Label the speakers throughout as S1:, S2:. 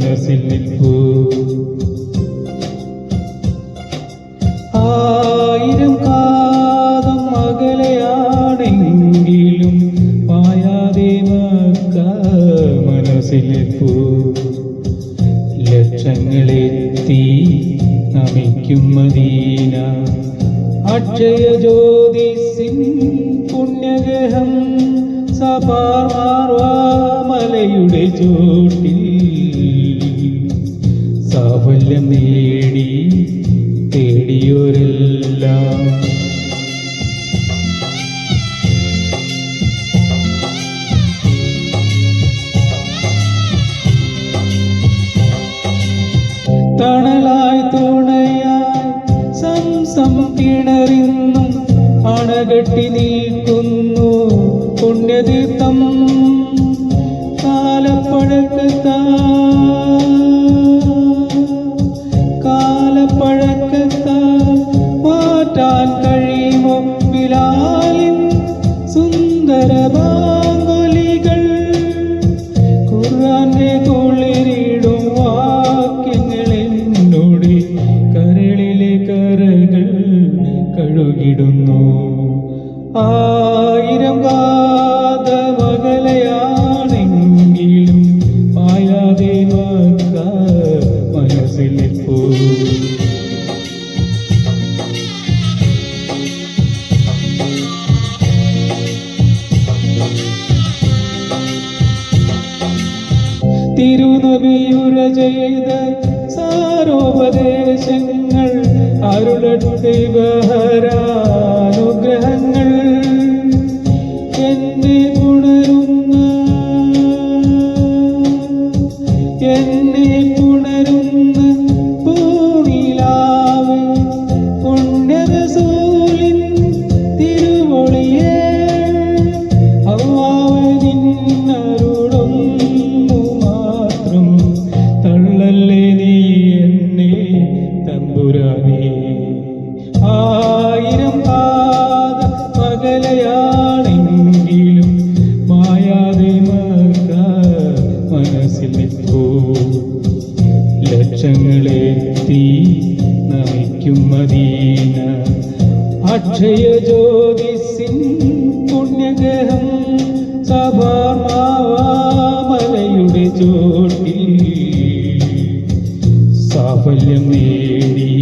S1: മനസ്സിൽ നിൽക്കൂ. ആയിരം കാതം അകലെയാണെങ്കിലും പായാതെ മക്ക മനസ്സിൽ നിൽപ്പൂ ലക്ഷങ്ങളെത്തി നമിക്കും മദീന. അക്ഷയ ജ്യോതിസിൻ പുണ്യഗ്രഹം സപാർവാ മലയുടെ ചൂട്ടി. സാഫല്യം നേടി തേടിയോരെല്ലാം. തണലായി തുണയായി സംസം കിണറിന്നും അണകെട്ടി നിൽക്കുന്നു പുണ്യതീർത്ഥം. കാലപ്പഴക്കത്ത ബിലാലിൻ സുന്ദര ബാങ്കുലികൾ ഖുർആന്റെ കുളിരിടും വാക്യങ്ങൾ എന്നോട് കരളിലെ കരകൾ കഴുകിടുന്നു. ആയിരം കാത മകലയാണെങ്കിലും മായാതെ മക്ക തിരുനബിയുര ചെയ്ത സാരോപദേശങ്ങൾ അരുളട്ടെ ബഹരാനുഗ്രഹങ്ങൾ നമിക്കും മദീന. അക്ഷയ ജ്യോതിസിൻ പുണ്യഗ്രഹം സഭാമലയുടെ ചോട്ടിൽ. സാഫല്യം നേടി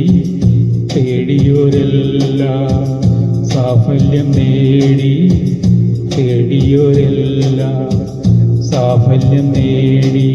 S1: തേടിയോരെല്ലാം. സാഫല്യം നേടി തേടിയോരല്ല. സാഫല്യം നേടി